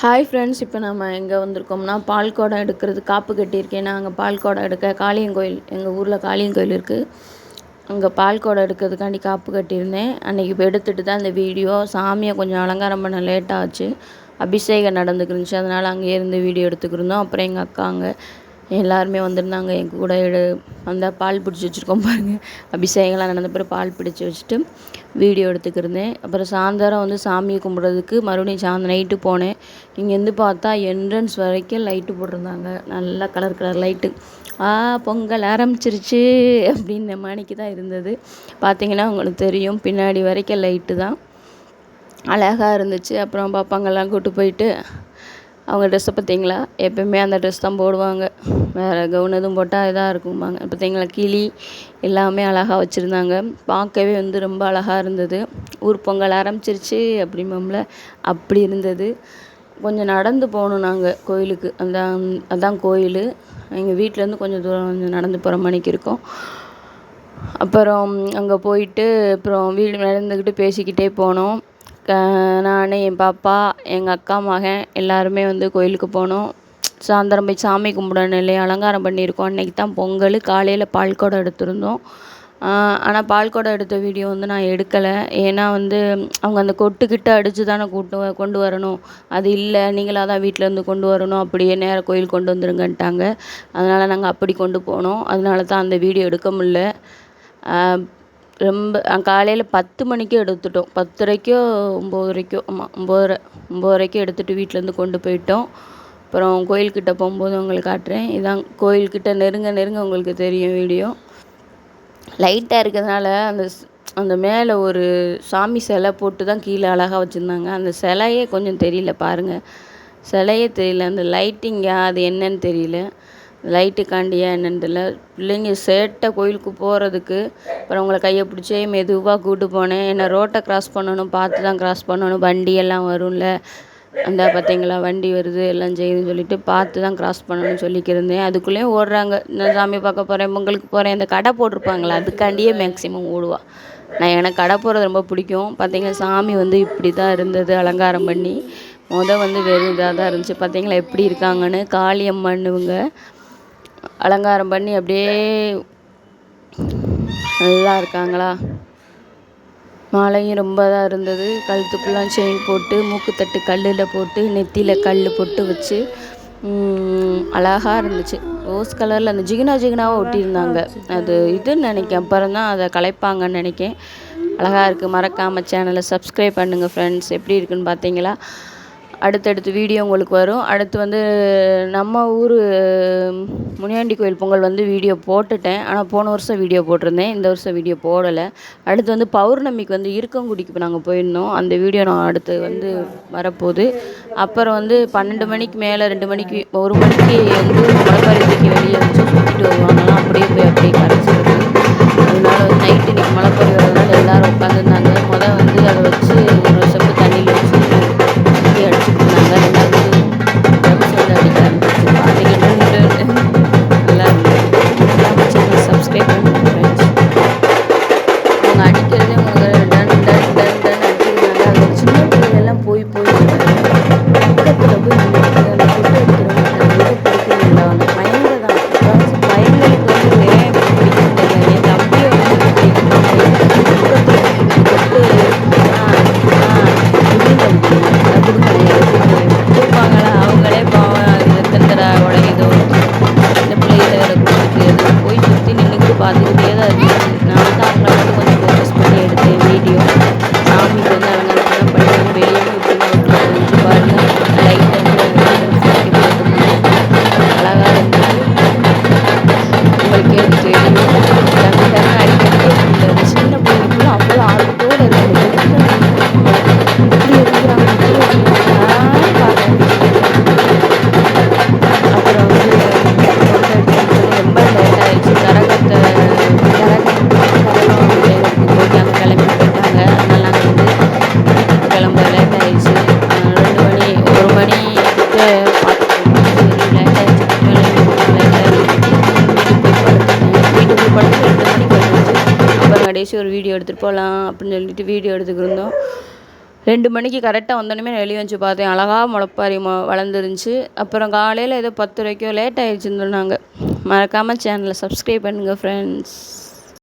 Hi friends இப்போ நம்ம எங்கே வந்திருக்கோம்னா பால் குடம் எடுக்கிறது காப்பு கட்டியிருக்கேன். நான் அங்கே பால் குடம் எடுக்க காளியங்கோயில் எங்கள் ஊரில் காளியங்கோயில் இருக்குது அங்கே பால் குடம் எடுக்கிறதுக்காண்டி காப்பு கட்டியிருந்தேன். அன்றைக்கி இப்போ எடுத்துகிட்டு தான் இந்த வீடியோ சாமியை கொஞ்சம் அலங்காரம் பண்ண லேட்டாச்சு அபிஷேகம் நடந்துக்கிருந்துச்சு. அதனால் அங்கேயே இருந்து வீடியோ எடுத்துக்கிருந்தோம். அப்புறம் எங்கள் அக்கா அங்கே எல்லாருமே வந்திருந்தாங்க. என் கூட எடு அந்த பால் பிடிச்சி வச்சுருக்கோம் பாருங்கள் அபிஷேகம்லாம் நடந்த பிறகு பால் பிடிச்சி வச்சுட்டு வீடியோ எடுத்துக்கிருந்தேன் அப்புறம் சாயந்தரம் வந்து சாமியை கும்பிட்றதுக்கு மறுபடியும் சாயந்தரம் நைட்டு போனேன். இங்கேருந்து பார்த்தா என்ட்ரன்ஸ் வரைக்கும் லைட்டு போட்டிருந்தாங்க. நல்லா கலர் கலர் லைட்டு ஆ பொங்கல் ஆரம்பிச்சிருச்சு அப்படின்ற மணிக்கு தான் இருந்தது. பார்த்தீங்கன்னா உங்களுக்கு தெரியும் பின்னாடி வரைக்கும் லைட்டு தான். அழகாக இருந்துச்சு. அப்புறம் பாப்பாங்கெல்லாம் கூப்பிட்டு போயிட்டு அவங்க ட்ரெஸ்ஸை பார்த்தீங்களா? எப்போயுமே அந்த ட்ரெஸ் தான் போடுவாங்க. வேறு கவுன் எதுவும் போட்டால் இதாக இருக்கும்பாங்க. பார்த்தீங்களா? கிளி எல்லாமே அழகாக வச்சுருந்தாங்க. பார்க்கவே வந்து ரொம்ப அழகாக இருந்தது. ஊர் பொங்கல் ஆரம்பிச்சிருச்சு அப்படிம்போம்ல அப்படி இருந்தது. கொஞ்சம் நடந்து போகணும் நாங்கள் கோயிலுக்கு. அந்த அதான் கோயில். எங்கள் வீட்டிலேருந்து கொஞ்சம் தூரம் கொஞ்சம் நடந்து போகிற மணிக்கு இருக்கோம். அப்புறம் அங்கே போயிட்டு அப்புறம் வீடு நடந்துக்கிட்டு பேசிக்கிட்டே போனோம். நான் என் பாப்பா எங்கள் அக்கா மகன் எல்லாருமே வந்து கோயிலுக்கு போனோம். சாயந்தரம் போய் சாமி கும்பிடணும் இல்லையா அலங்காரம் பண்ணியிருக்கோம். அன்றைக்கி தான் பொங்கல். காலையில் பால் குடம் எடுத்திருந்தோம். ஆனால் பால் குடம் எடுத்த வீடியோ வந்து நான் எடுக்கலை. ஏன்னா வந்து அவங்க அந்த கொட்டுக்கிட்ட அடித்து தானே கூட்டு கொண்டு வரணும். அது இல்லை நீங்களாக தான் வீட்டிலேருந்து கொண்டு வரணும். அப்படியே நேராக கோயில் கொண்டு வந்துருங்கன்ட்டாங்க. அதனால் நாங்கள் அப்படி கொண்டு போனோம். அதனால தான் அந்த வீடியோ எடுக்க முடில ரொம்ப காலையில் பத்து மணிக்கே எடுத்துட்டோம். பத்தரைக்கோ ஒம்போதரைக்கோ ஆமாம் ஒம்போதரை ஒம்போதரைக்கோ எடுத்துகிட்டு வீட்டிலேருந்து கொண்டு போயிட்டோம். அப்புறம் கோயில்கிட்ட போகும்போது உங்களுக்கு காட்டுறேன். இதான் கோயில்கிட்ட நெருங்க நெருங்க உங்களுக்கு தெரியும் வீடியோ. லைட்டாக இருக்கிறதுனால அந்த அந்த மேலே ஒரு சாமி சிலை போட்டு தான் கீழே அழகாக வச்சுருந்தாங்க. அந்த சிலையே கொஞ்சம் தெரியல பாருங்கள் சிலையே தெரியல. அந்த லைட்டிங்கா அது என்னன்னு தெரியல. லைட்டுக்காண்டியா என்னென்னு தெரில பிள்ளைங்க சேட்டை கோயிலுக்கு போகிறதுக்கு அப்புறம் அவங்கள கையை பிடிச்சே மெதுவாக கூப்பிட்டு போனேன். என்ன ரோட்டை க்ராஸ் பண்ணணும் பார்த்து தான் க்ராஸ் பண்ணணும். வண்டி எல்லாம் வரும்ல. அந்த பார்த்தீங்களா வண்டி வருது எல்லாம் செய்யுதுன்னு சொல்லிட்டு பார்த்து தான் க்ராஸ் பண்ணணும்னு சொல்லிக்கிருந்தேன். அதுக்குள்ளேயும் ஓடுறாங்க. நான் சாமி பார்க்க போகிறேன் பொங்கலுக்கு போகிறேன் இந்த கடை போட்டிருப்பாங்களா அதுக்காண்டியே மேக்ஸிமம் ஓடுவா. நான் எனக்கு கடை போகிறது ரொம்ப பிடிக்கும். பார்த்தீங்கன்னா சாமி வந்து இப்படி தான் இருந்தது அலங்காரம் பண்ணி. மொதல் வந்து வெறும் இதாக தான் இருந்துச்சு. பார்த்தீங்களா எப்படி இருக்காங்கன்னு காளியம்மன்னுவங்க அலங்காரம் பண்ணி அப்படியே நல்லா இருக்காங்களா? மாலையும் ரொம்ப இதாக இருந்தது. கழுத்து ஃபுல்லாக செயின் போட்டு மூக்குத்தட்டு கல்லில் போட்டு நெத்தியில் கல் பொட்டு வச்சு அழகாக இருந்துச்சு. ரோஸ் கலரில் அந்த ஜிகினா ஜிகினாவாக ஒட்டியிருந்தாங்க. அது இதுன்னு நினைக்கேன் அப்புறம் தான் அதை கலைப்பாங்கன்னு நினைக்கேன் அழகாக இருக்குது மறக்காமல் சேனலை சப்ஸ்கிரைப் பண்ணுங்கள் ஃப்ரெண்ட்ஸ் எப்படி இருக்குன்னு பார்த்தீங்களா? அடுத்தடுத்து வீடியோ உங்களுக்கு வரும். அடுத்து வந்து நம்ம ஊர் முனியாண்டி கோயில் பொங்கல் வந்து வீடியோ போட்டுட்டேன். ஆனால் போன வருஷம் வீடியோ போட்டிருந்தேன். இந்த வருஷம் வீடியோ போடலை. அடுத்து வந்து பௌர்ணமிக்கு வந்து இருக்கங்குடிக்கு நாங்கள் போயிருந்தோம். அந்த வீடியோ நான் அடுத்து வந்து வரப்போகுது. அப்புறம் வந்து பன்னெண்டு மணிக்கு மேலே ரெண்டு மணிக்கு ஒரு மணிக்கு வந்து மலைப்பாரி வெளியே வச்சு சுற்றிட்டு வருவாங்கலாம் அப்படியே போய் அப்படியே கரைச்சி கடைசி ஒரு வீடியோ எடுத்துகிட்டு போகலாம் அப்படின்னு சொல்லிட்டு வீடியோ எடுத்துக்கிருந்தோம் ரெண்டு மணிக்கு கரெக்டாக வந்தோடனே வெளியே வந்து பார்த்தேன். அழகா முளைப்பாரி மொ வளர்ந்துருந்துச்சி. அப்புறம் காலையில் ஏதோ பத்து வரைக்கும் லேட் ஆகிடுச்சுன்னு சொன்னாங்க. மறக்காமல் சேனலை சப்ஸ்கிரைப் பண்ணுங்கள் ஃப்ரெண்ட்ஸ்